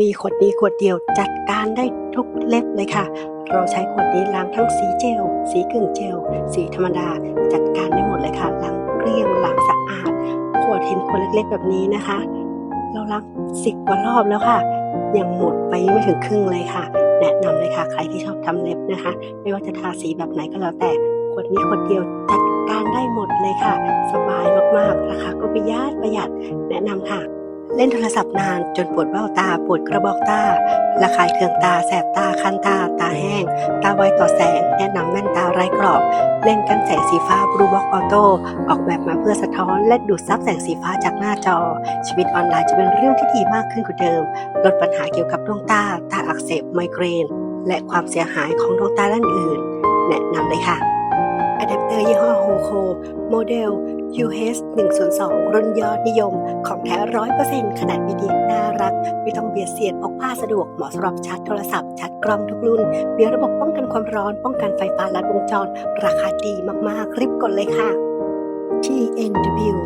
มีขวดนี้ขวดเดียวจัดการได้ทุกเล็บเลยค่ะ เราใช้ขวดนี้ล้างทั้งสีเจล สีกึ่งเจล สีธรรมดา จัดการได้หมดเลยค่ะ ล้างเกลี้ยงล้างสะอาด ขวดเห็นขวดเล็กๆแบบนี้นะคะ เราล้างสิบกว่ารอบแล้วค่ะ ยังหมดไปไม่ถึงครึ่งเลยค่ะ แนะนำเลยค่ะ ใครที่ชอบทำเล็บนะคะ ไม่ว่าจะทาสีแบบไหนก็แล้วแต่ขวดนี้ขวดเดียวจัดการได้หมดเลยค่ะ สบายมากๆราคาก็ประหยัดประหยัดแนะนำค่ะ เล่นโทรศัพท์นานจนปวดเบ้าตา ปวดกระบอกตาระคายเคืองตา แสบตา คันตา ตาแห้ง ตาไวต่อแสง แนะนำแว่นตาไร้กรอบ เล่นกันแสงสีฟ้าบลูบ็อกออโต้ออกแบบมาเพื่อสะท้อน และดูดซับแสงสีฟ้าจากหน้าจอ ชีวิตออนไลน์จะเป็นเรื่องที่ดีมากขึ้นกว่าเดิม ลดปัญหาเกี่ยวกับดวงตา ตาอักเสบ ไมเกรน และความเสียหายของดวงตาด้านอื่น แนะนำเลยค่ะอะแดปเตอร์ยี่ห้อโฮโคโมเดล UH 102 รุ่นยอดนิยม ของแท้ร้อยเปอร์เซ็นต์ขนาดมินิน่ารัก ไม่ต้องเบียดเสียดพกพาสะดวกเหมาะสำหรับชาร์จโทรศัพท์ชาร์จกล้องทุกรุ่น มีระบบป้องกันความร้อน ป้องกันไฟฟ้าลัดวงจร ราคาดีมากๆ รีบกดเลยค่ะ TNW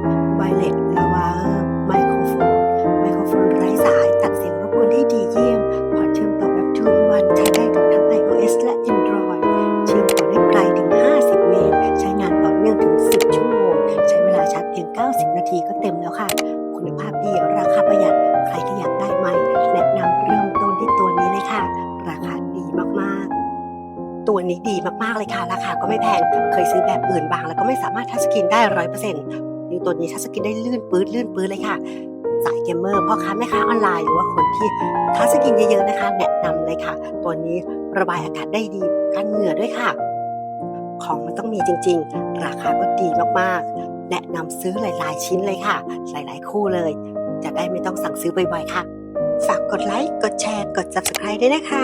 ก็เต็มแล้วค่ะ คุณภาพดีราคาประหยัดใครที่อยากได้ไหมแนะนำเริ่มต้นที่ตัวนี้เลยค่ะ ราคาดีมากๆ ตัวนี้ดีมากๆเลยค่ะ ราคาก็ไม่แพงเคยซื้อแบบอื่นบาง แล้วก็ไม่สามารถทัชสกรีนได้ร้อยเปอร์เซ็นต์นี่ตัวนี้ทัชสกรีนได้ลื่นปื๊ดลื่นปื๊ดเลยค่ะสายเกมเมอร์พ่อค้าแม่ค้าออนไลน์หรือว่าคนที่ทัชสกรีนเยอะๆนะคะ แนะนำเลยค่ะ ตัวนี้ระบายอากาศได้ดีกันเหงื่อด้วยค่ะ ของมันต้องมีจริงๆ ราคาก็ดีมากๆ แนะนำซื้อหลาย ๆ ชิ้นเลยค่ะ หลาย ๆ คู่เลย จะได้ไม่ต้องสั่งซื้อบ่อย ๆ ค่ะ ฝากกดไลค์ กดแชร์ กด subscribe ด้วยนะคะ